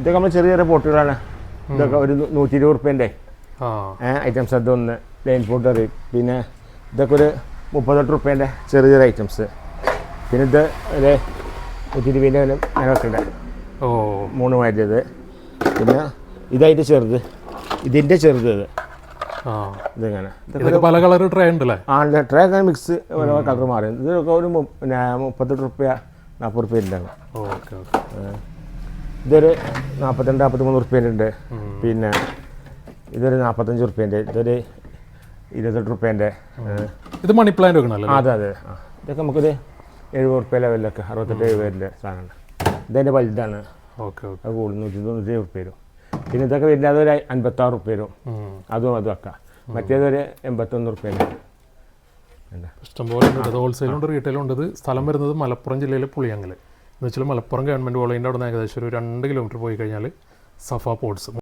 ഇതൊക്കെ നമ്മൾ ചെറിയ ചെറിയ പോട്ടുകളാണ് ഇതൊക്കെ ഒരു നൂറ്റി ഇരുപത് റുപ്യന്റെ ഐറ്റംസ് അതൊന്ന് ലൈൻ അറിയും പിന്നെ ഇതൊക്കെ ഒരു മുപ്പത്തെട്ട് റുപ്യേന്റെ ചെറിയ ചെറിയ ഐറ്റംസ് പിന്നെ ഇത് ഒരു നൂറ്റി ഇരുപതിന്റെ അങ്ങനെ വെക്കുന്നുണ്ട് ഓ. മൂന്ന് മാറ്റിയത് പിന്നെ ഇതായിട്ട് ചെറുത്. ഇതിന്റെ ചെറുത് ഇത് ഇതിങ്ങനെ പല കളർ ട്രേ ഉണ്ടല്ലേ? ആ ട്രേ ഒക്കെ മിക്സ് ഓരോ കളർ മാറി. ഇതൊക്കെ ഒരു പിന്നെ മുപ്പത്തെട്ട് റുപ്യ നാൽപ്പത് റുപ്യ ഉണ്ടാകും ഓക്കെ ഓക്കെ. ഇതൊരു നാൽപ്പത്തിരണ്ട് നാൽപ്പത്തിമൂന്ന് റുപ്യേന്റെ ഉണ്ട് പിന്നെ ഇതൊരു നാൽപ്പത്തഞ്ച് റുപ്യേന്റെ ഇതൊരു ഇരുപത്തെട്ട് റുപ്യേന്റെ ഇത് മണി പ്ലാന്റ് വെക്കണല്ലേ അതെ അതെ. ആ ഇതൊക്കെ നമുക്കൊരു എഴുപത് റുപ്യ ലെവലിലൊക്കെ അറുപത്തെട്ട് എഴുപതിന്റെ സാധനമാണ് ഇതതിന്റെ വലുതാണ്. Okay okay. അത് കൂടുതൽ നൂറ്റി തൊണ്ണൂറ്റി റുപ്യ വരും. പിന്നെ ഇതൊക്കെ വരുന്നത് അതൊരു അൻപത്താറ് റുപ്യ വരും. അതും അതും ഒക്കെ. മറ്റേതൊരു എൺപത്തൊന്ന് റുപ്യ ഇഷ്ടംപോലെ ഹോൾസെയിലുണ്ട് റീറ്റെയിലുണ്ട് സ്ഥലം വരുന്നത് മലപ്പുറം ജില്ലയിലെ പുളിയങ്കൽ എന്ന് വെച്ചാൽ മലപ്പുറം ഗവൺമെന്റ് കോളേജിന്റെ അവിടെ നിന്ന് ഏകദേശം ഒരു രണ്ട് കിലോമീറ്റർ പോയി കഴിഞ്ഞാൽ സഫ പോർട്സ്